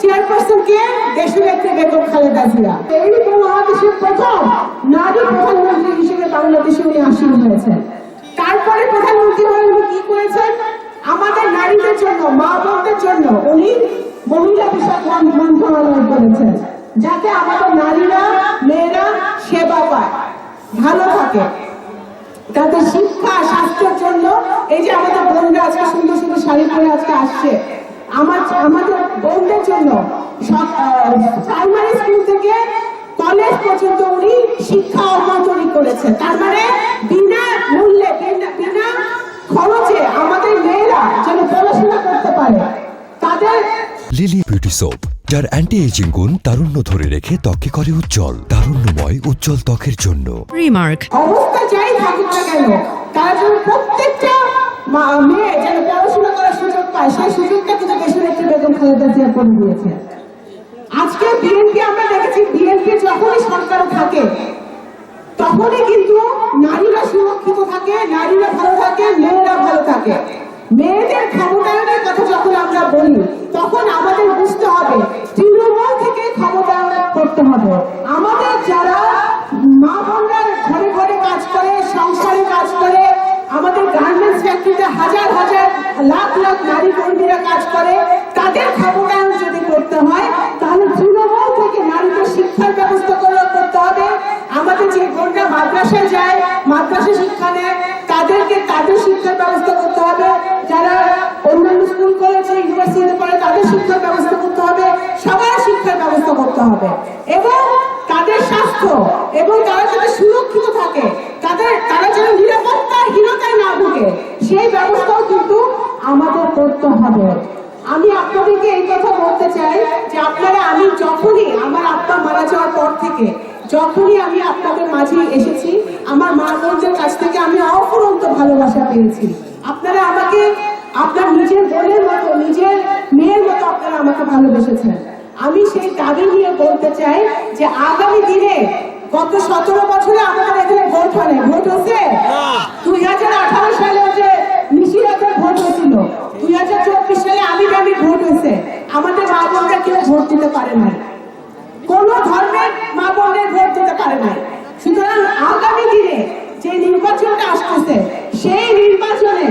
Chairperson কে দেশের একটি বেগম খালেদা জিয়া। এই উপমহাদেশের প্রথম নারী প্রধানমন্ত্রী হিসেবে বাংলাদেশে উনি আসীন হয়েছেন। তারপরে প্রধানমন্ত্রী হয়ে উনি কি করেছেন? আমাদের নারীদের জন্য মা বোনদের জন্য উনি মহিলা বিষয়ক মন- মন্ত্রণালয় করেছেন, যাতে আমাদের নারীরা, মেয়েরা সেবা পায়, ভালো থাকে। তাদের শিক্ষা, স্বাস্থ্যের জন্য, এই যে আমাদের বোনরা আজকে সুন্দর সুন্দর শাড়ি পরে আজকে আসছে আমার আমাদের বোনদের জন্য প্রাইমারি স্কুল থেকে কলেজ পর্যন্ত উনি শিক্ষা অর্জনী করেছেন। তার মানে বিনা মূল্যে বিনা- খরচে আমাদের মেয়েরা যেন পড়াশোনা করতে পারে। তাদের লিলি বিউটি সোপ যার অ্যান্টি এজিং গুণ তারুণ্য ধরে রেখে ত্বকে করে উজ্জ্বল তারুণ্যময় উজ্জ্বল ত্বকের জন্য। Remark. অবস্থা যাই থাকুক না কেন তারা যেন প্রত্যেকটা মেয়ে যেন পড়াশোনা করার সুযোগ পায় সেই একটি বেগম খালেদা জিয়া করে দিয়েছে আজকে বিএনপি আমরা দেখেছি বিএনপি যখনই সরকারে থাকে, তখনই কিন্তু নারীরা সুরক্ষিত থাকে, নারীরা ভালো থাকে, মেয়েরা ভালো থাকে। মেয়েদের ক্ষমতায়নের কথা যখন আমরা বলি, তখন আমাদের বুঝতে হবে, তৃণমূল থেকে ক্ষমতায়ন করতে হবে। আমাদের যারা মা বোনরা ঘরে ঘরে কাজ করে, সংসারে কাজ করে, আমাদের গার্মেন্টস ফ্যাক্টরিতে হাজার হাজার লাখ লাখ নারী কর্মীরা কাজ করে তাদের ক্ষমতায়ন যদি করতে হয়, তাহলে তৃণমূল থেকে নারীদের শিক্ষার ব্যবস্থা করে করতে হবে। আমাদের যে বোনরা মাদ্রাসায় যায়, মাদ্রাসা শিক্ষা নেয়, তাদেরকে তাদের শিক্ষার ব্যবস্থা করতে হবে। যারা অন্যান্য স্কুল কলেজে ইউনিভার্সিটিতে পড়ে, তাদের শিক্ষার ব্যবস্থা করতে হবে। সবার শিক্ষার ব্যবস্থা করতে হবে। এবং তাদের স্বাস্থ্য, এবং তারা যাতে সুরক্ষিত থাকে, তাদের, তারা যেন নিরাপত্তাহীনতায় না ভুগে, সেই ব্যবস্থাও কিন্তু আমাদের করতে হবে। আমি আপনাদেরকে এই কথা বলতে চাই যে আপনারা আমি যখনই আমার আব্বা মারা যাওয়ার পর থেকে যখনই আমি আপনাদের মাঝে এসেছি আমার মা বোনদের কাছ থেকে আমি অফুরন্ত ভালোবাসা পেয়েছি। আপনারা আমাকে আপনার নিজের বোনের মতো নিজের মেয়ের মতো আপনারা আমাকে ভালোবেসেছেন। আমি সেই দাবি নিয়ে বলতে চাই যে আগামী দিনে গত সতেরো বছরে আমাদের এখানে ভোট হয় ভোট হচ্ছে দুই হাজার আঠারো সালে যে নিশিরাতের ভোট হয়েছিল দুই হাজার চব্বিশ সালে আমি হয়েছে আমাদের মা বোনরা কেউ ভোট দিতে পারে নাই। কোন ধর্মের মা বোনের ভোট দিতে পারে নাই। সুতরাং আগামী দিনে যে নির্বাচনটা আসতেছে, সেই নির্বাচনে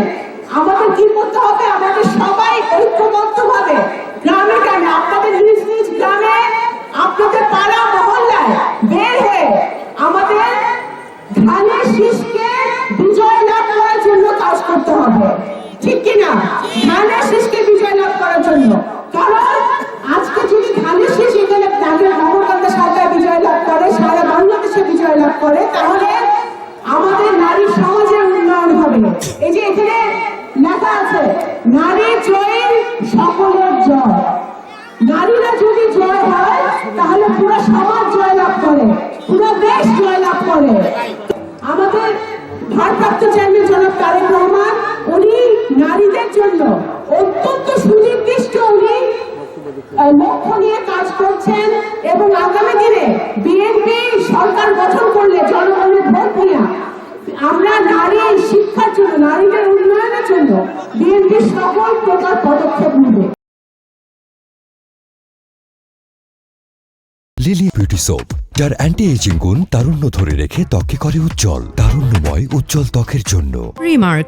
আমাদের কি করতে হবে আমাদের সবাই ঐক্যবদ্ধ ভাবে গ্রামে গ্রামে আপনাদের নিজ নিজ গ্রামে আপনাদের পাড়া মহল্লায় বের হয়ে আমাদের ধানের শীষকে বিজয় লাভ করার জন্য কাজ করতে হবে ঠিক কিনা? ধানের শীষকে বিজয় লাভ করার জন্য। কারণ আজকে যদি ধানের শীষ, এখানে তাদের নবকান্তা সরকার বিজয় লাভ করে, সারা বাংলাদেশে বিজয় লাভ করে, তাহলে আমাদের নারী সমাজের উন্নয়ন হবে। এই যে এখানে লেখা আছে, নারী জয় সকলের জয়। নারীরা যদি জয় হয়, তাহলে পুরো সমাজ জয় লাভ করে, পুরো দেশ জয় লাভ করে। আমাদের ভারপ্রাপ্ত চেয়ারম্যান জনাব তারেক রহমান উনি নারীদের জন্য অত্যন্ত সুনির্দিষ্ট উনি আহ, লক্ষ্য নিয়ে কাজ করছেন এবং আগামী দিনে বিএনপি সরকার গঠন করলে জনগণের ভোট নিয়ে আমরা নারী শিক্ষার জন্য নারীদের উন্নয়নের জন্য বিএনপি সকল প্রকার পদক্ষেপ নেবে লিলি বিউটি সোপ যার অ্যান্টি এজিং গুণ তারুণ্য ধরে রেখে ত্বকে করে উজ্জ্বল তারুণ্যময় উজ্জ্বল ত্বকের জন্য Remark.